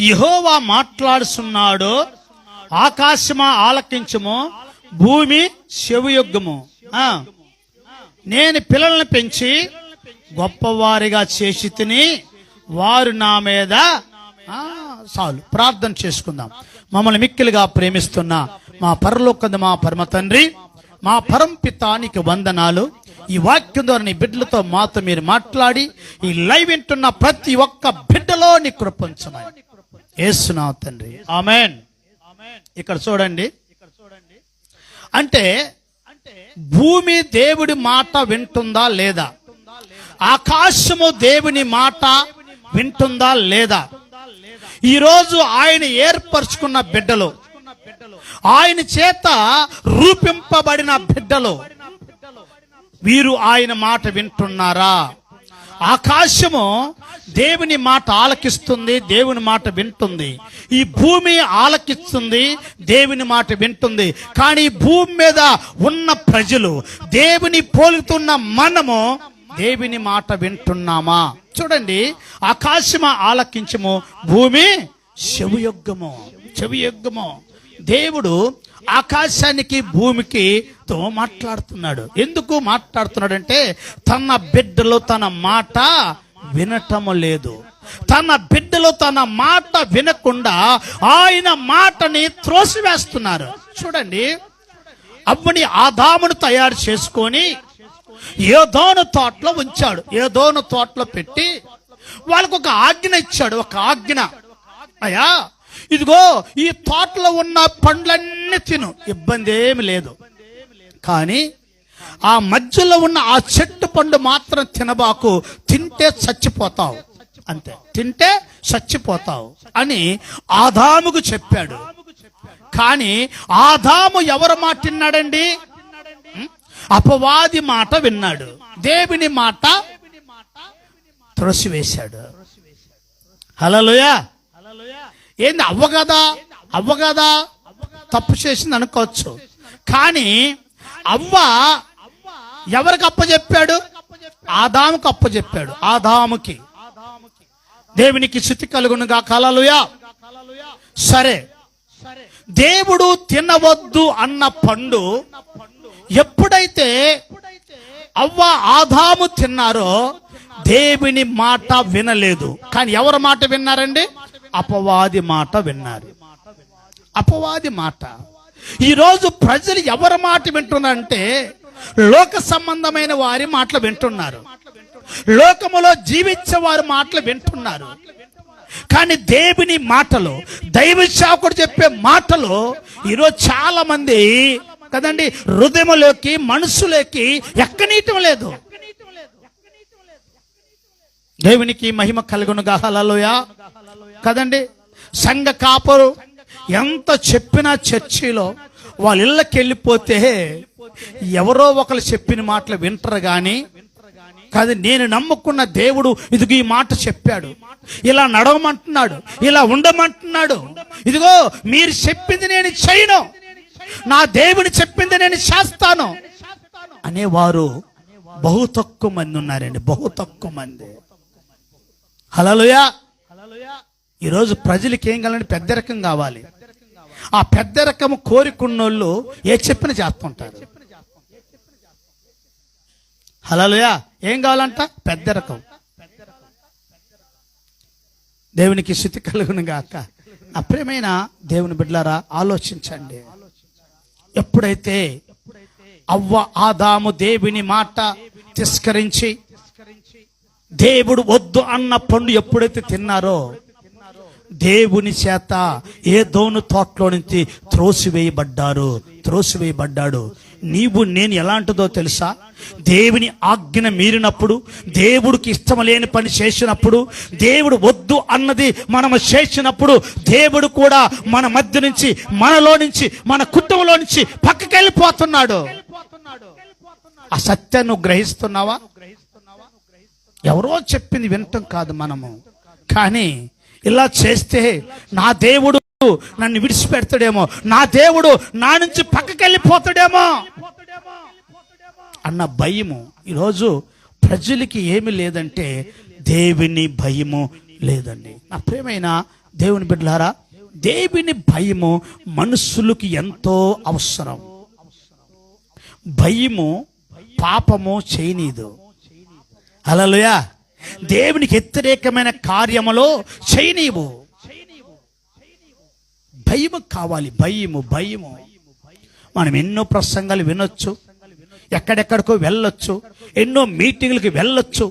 యహోవా మాట్లాడుతున్నాడో ఆకాశమా ఆలకించము భూమి చెవియొగ్గము. నేను పిల్లల్ని పెంచి గొప్పవారిగా చేసి తిని వారు నా మీద చాలు. ప్రార్థన చేసుకుందాం. మమ్మల్ని మిక్కిలుగా ప్రేమిస్తున్న మా పరలోకంది మా పరమ తండ్రి మా పరంపితానికి వందనాలు. ఈ వాక్యం ద్వారా నీ బిడ్డలతో మాతో మీరు మాట్లాడి ఈ లైవ్ వింటున్న ప్రతి ఒక్క బిడ్డలో నీ కృపంచమని ఏసునా తండ్రి ఆమెన్. ఇక్కడ చూడండి. అంటే భూమి దేవుడి మాట వింటుందా లేదా? ఆకాశము దేవుని మాట వింటుందా లేదా? ఈరోజు ఆయన ఏర్పరచుకున్న బిడ్డలు ఆయన చేత రూపింపబడిన బిడ్డలు వీరు ఆయన మాట వింటున్నారా? ఆకాశము దేవుని మాట ఆలకిస్తుంది దేవుని మాట వింటుంది. ఈ భూమి ఆలకిస్తుంది దేవుని మాట వింటుంది. కానీ భూమి మీద ఉన్న ప్రజలు దేవుని పోలుతున్న మనము దేవుని మాట వింటున్నామా? చూడండి ఆకాశము ఆలకించము భూమి చెవియొగ్గము చెవియొగ్గము దేవుడు ఆకాశానికి భూమికి తో మాట్లాడుతున్నాడు. ఎందుకు మాట్లాడుతున్నాడంటే తన బిడ్డలో తన మాట వినటము లేదు. తన బిడ్డలు తన మాట వినకుండా ఆయన మాటని త్రోసివేస్తున్నారు. చూడండి. అవ్వని ఆదామును తయారు చేసుకొని ఏదోను తోటలో ఉంచాడు. ఏదోను తోటలో పెట్టి వాళ్ళకు ఒక ఆజ్ఞ ఇచ్చాడు. ఒక ఆజ్ఞ. అయ్యా ఇదిగో ఈ తోటలో ఉన్న పండ్లన్నీ తిను. ఇబ్బంది ఏమి లేదు. కానీ ఆ మధ్యలో ఉన్న ఆ చెట్టు పండు మాత్రం తినబాకు తింటే చచ్చిపోతావు. అంతే. తింటే చచ్చిపోతావు అని ఆదాముకు చెప్పాడు. కానీ ఆదాము ఎవరు మాట విన్నాడండి? అపవాది మాట విన్నాడు. దేవుని మాట త్రోసివేశాడు. హలోయా ఏంది అవ్వగదా? అవ్వగదా? తప్పు చేసింది అనుకోవచ్చు. కానీ అవ్వ ఎవరికి అప్పచెప్పాడు ఆదాముకు అప్పచెప్పాడు ఆదాముకి. దేవునికి శృతి కలుగునుగా. కలలుయా సరే. దేవుడు తినవద్దు అన్న పండు ఎప్పుడైతే అవ్వ ఆదాము తిన్నారో దేవుని మాట వినలేదు. కానీ ఎవరి మాట విన్నారండి? అపవాది మాట విన్నారు. అపవాది మాట. ఈరోజు ప్రజలు ఎవరి మాట వింటున్నారంటే లోక సంబంధమైన వారి మాటలు వింటున్నారు. లోకములో జీవించే వారి మాటలు వింటున్నారు. కానీ దేవుని మాటలు దైవ సేవకుడు చెప్పే మాటలు ఈరోజు చాలా మంది కదండి హృదయంలోకి మనసులోకి ఎక్కనీయటం లేదు. దేవునికి మహిమ కలుగునుగా హలలోయ కదండి సంఘ కాపరు ఎంత చెప్పినా చర్చిలో వాళ్ళ ఇళ్ళకి వెళ్ళిపోతే ఎవరో ఒకరు చెప్పిన మాటలు వింటారు కానీ కాదు నేను నమ్ముకున్న దేవుడు ఇదిగో ఈ మాట చెప్పాడు. ఇలా నడవమంటున్నాడు ఇలా ఉండమంటున్నాడు. ఇదిగో మీరు చెప్పింది నేను చేయను నా దేవుడు చెప్పింది నేను చేస్తాను అనేవారు బహు తక్కువ మంది ఉన్నారండి బహు తక్కువ మంది. హలలుయా ఈరోజు ప్రజలకి ఏం కావాలంటే పెద్ద రకం కావాలి. ఆ పెద్ద రకం కోరికున్నోళ్ళు ఏ చెప్పిన చేస్తుంటారు. హలోయా ఏం కావాలంట? పెద్ద రకం. దేవునికి శృతి కలుగును గాక అప్రియమైన దేవుని బిడ్డలారా ఆలోచించండి. ఎప్పుడైతే అవ్వ ఆదాము దేవుని మాట తిస్కరించి దేవుడు వద్దు అన్న పండు ఎప్పుడైతే తిన్నారో దేవుని చేత ఏ దోను తోటలో నుంచి త్రోసివేయబడ్డారు. త్రోసివేయబడ్డాడు. నీవు నేను ఎలాంటిదో తెలుసా? దేవుని ఆజ్ఞ మీరినప్పుడు దేవుడికి ఇష్టం లేని పని చేసినప్పుడు దేవుడు వద్దు అన్నది మనము చేసినప్పుడు దేవుడు కూడా మన మధ్య నుంచి మనలో నుంచి మన కుటుంబంలో నుంచి పక్కకి వెళ్ళిపోతున్నాడు ఆ సత్యాన్ని నువ్వు గ్రహిస్తున్నావా? ఎవరో చెప్పింది వినటం కాదు మనము. కానీ ఇలా చేస్తే నా దేవుడు నన్ను విడిచిపెడతాడేమో. నా దేవుడు నా నుంచి పక్కకి వెళ్ళిపోతాడేమో అన్న భయము. ఈరోజు ప్రజలకి ఏమి లేదంటే దేవుని భయము లేదండి. నా ప్రేమైన దేవుని బిడ్డలారా దేవుని భయము మనుషులకి ఎంతో అవసరం. భయము పాపము చేయనీదు. అలలుయా దేవునికి వ్యతిరేకమైన కార్యములో చేయనీవు భయము కావాలి భయము భయము. మనం ఎన్నో ప్రసంగాలు వినొచ్చు ఎక్కడెక్కడికో వెళ్ళొచ్చు ఎన్నో మీటింగులకు వెళ్ళొచ్చు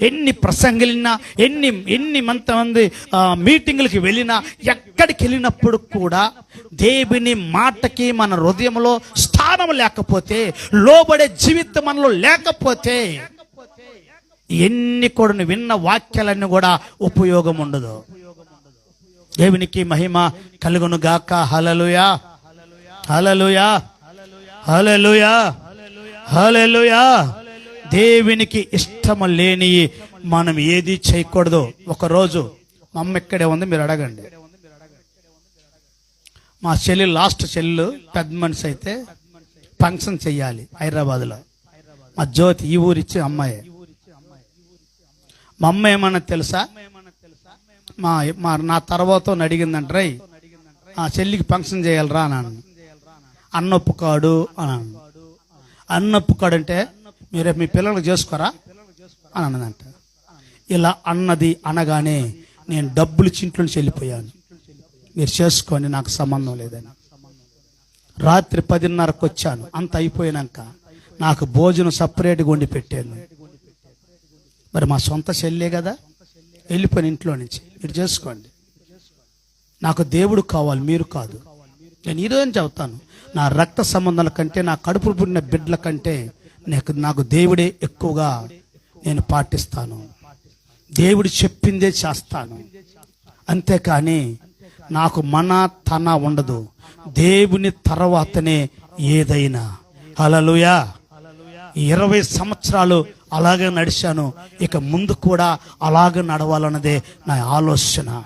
ఎన్ని ప్రసంగిలినా ఎన్ని ఎన్ని మంతమంది ఆ, మీటింగులకి వెళ్ళినా ఎక్కడికి వెళ్ళినప్పుడు కూడా దేవుని మాటకి మన హృదయంలో స్థానం లేకపోతే లోబడే జీవితం మనలో లేకపోతే ఎన్ని కూడా నువ్వు విన్న వాక్యాలన్నీ కూడా ఉపయోగం ఉండదు. దేవునికి మహిమ కలుగును గాక హలలుయా హలలుయా హలలుయా హలలుయా దేవునికి ఇష్టము లేని మనం ఏది చేయకూడదు. ఒకరోజు మా అమ్మ ఇక్కడే ఉంది మీరు అడగండి. మా చెల్లి లాస్ట్ చెల్లు పెద్ద మనిషి అయితే ఫంక్షన్ చెయ్యాలి హైదరాబాద్లో. మా జ్యోతి ఈ ఊరిచ్చి అమ్మాయి. మా అమ్మ ఏమన్నా తెలుసా? మా మా నా తర్వాత అడిగిందంట రై ఆ చెల్లికి ఫంక్షన్ చేయాలరా అని అన్నప్పు కాడు అన్నాను. అన్నప్పు కాడు అంటే మీరు మీ పిల్లలకు చేసుకోరా అని అన్నదంట. ఇలా అన్నది అనగానే నేను డబ్బులు చింట్లో నుంచి వెళ్ళిపోయాను. మీరు చేసుకోండి నాకు సంబంధం లేదని. రాత్రి పదిన్నరకు వచ్చాను అంత అయిపోయినాక నాకు భోజనం సపరేట్గా వండి పెట్టాను. మరి మా సొంత చెల్లే కదా? వెళ్ళిపోయిన ఇంట్లో నుంచి. మీరు చేసుకోండి. నాకు దేవుడు కావాలి మీరు కాదు. నేను ఈరోజు చెబుతాను నా రక్త సంబంధాల కంటే నా కడుపు పుట్టిన బిడ్డల కంటే నాకు నాకు దేవుడే ఎక్కువగా నేను పాటిస్తాను. దేవుడు చెప్పిందే చేస్తాను. అంతేకాని నాకు మన తన ఉండదు. దేవుని తర్వాతనే ఏదైనా. హలలుయా ఇరవై సంవత్సరాలు అలాగే నడిచాను. ఇక ముందు కూడా అలాగే నడవాలన్నదే నా ఆలోచన.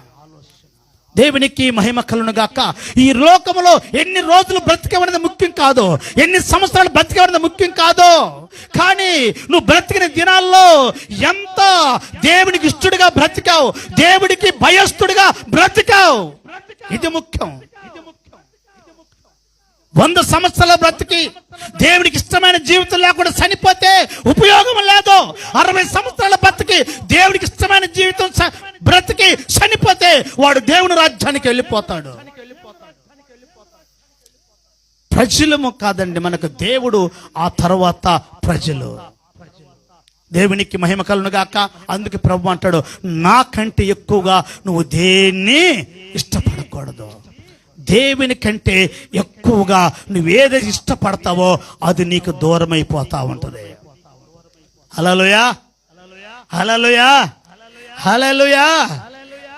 దేవునికి మహిమ కలును గాక. ఈ లోకములో ఎన్ని రోజులు బ్రతికేవన్నది ముఖ్యం కాదు. ఎన్ని సంవత్సరాలు బ్రతికేవన్నది ముఖ్యం కాదు. కానీ నువ్వు బ్రతికిన దినాల్లో ఎంత దేవునికి ఇష్టడుగా బ్రతికావు. దేవుడికి భయస్థుడిగా బ్రతికావు. ఇది ముఖ్యం. వంద సంవత్సరాల బ్రతికి దేవుడికి ఇష్టమైన జీవితం లేకుండా చనిపోతే ఉపయోగం లేదు. అరవై సంవత్సరాల బ్రతికి దేవుడికి ఇష్టమైన జీవితం బ్రతికి చనిపోతే వాడు దేవుని రాజ్యానికి వెళ్ళిపోతాడు. ప్రజలము కాదండి మనకు దేవుడు ఆ తర్వాత ప్రజలు. దేవునికి మహిమ కలను గాక. అందుకే ప్రభు అంటాడు నాకంటే ఎక్కువగా నువ్వు దేన్ని ఇష్టపడకూడదు? దేవుని కంటే ఎక్కువగా నువ్వేది ఇష్టపడతావో అది నీకు దూరమైపోతా ఉంటుంది. హలలుయా హలలుయా హలలుయా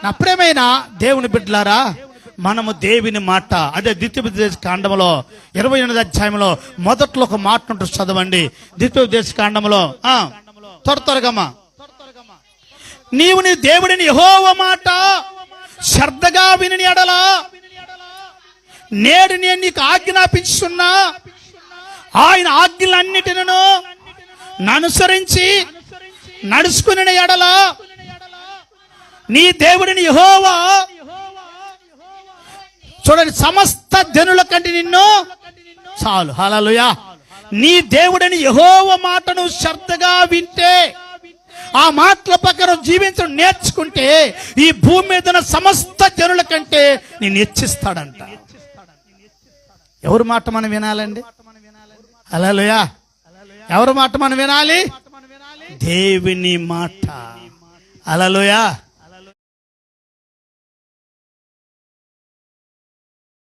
నా ప్రేమైన దేవుని బిడ్డలారా మనము దేవుని మాట అదే ద్వితీయోపదేశ కాండంలో ఇరవై ఎనిమిది అధ్యాయంలో మొదట్లో ఒక మాట ఉంటుంది చదవండి. ద్వితీయోపదేశ కాండంలో త్వర త్వరగమ్మా. నీవు నీ దేవుడిని యహోవ మాట శ్రద్ధగా విని ఎడలా? నేడు నేను నీకు ఆజ్ఞాపించున్నా ఆయన ఆజ్ఞలన్నిటినను ననుసరించి నడుచుకుని ఎడల నీ దేవుడిని యహోవా చూడండి సమస్త జనుల కంటే నిన్ను చాలు. హలలుయా నీ దేవుడిని యహోవ మాటను శ్రద్ధగా వింటే ఆ మాటల ప్రకారం జీవించడం నేర్చుకుంటే ఈ భూమి మీద సమస్త జనుల కంటే నేను హెచ్చిస్తాడంట. ఎవరి మాట మనం వినాలండి? అలా ఎవరి మాట మనం వినాలి? దేవుని మాట. హలోయా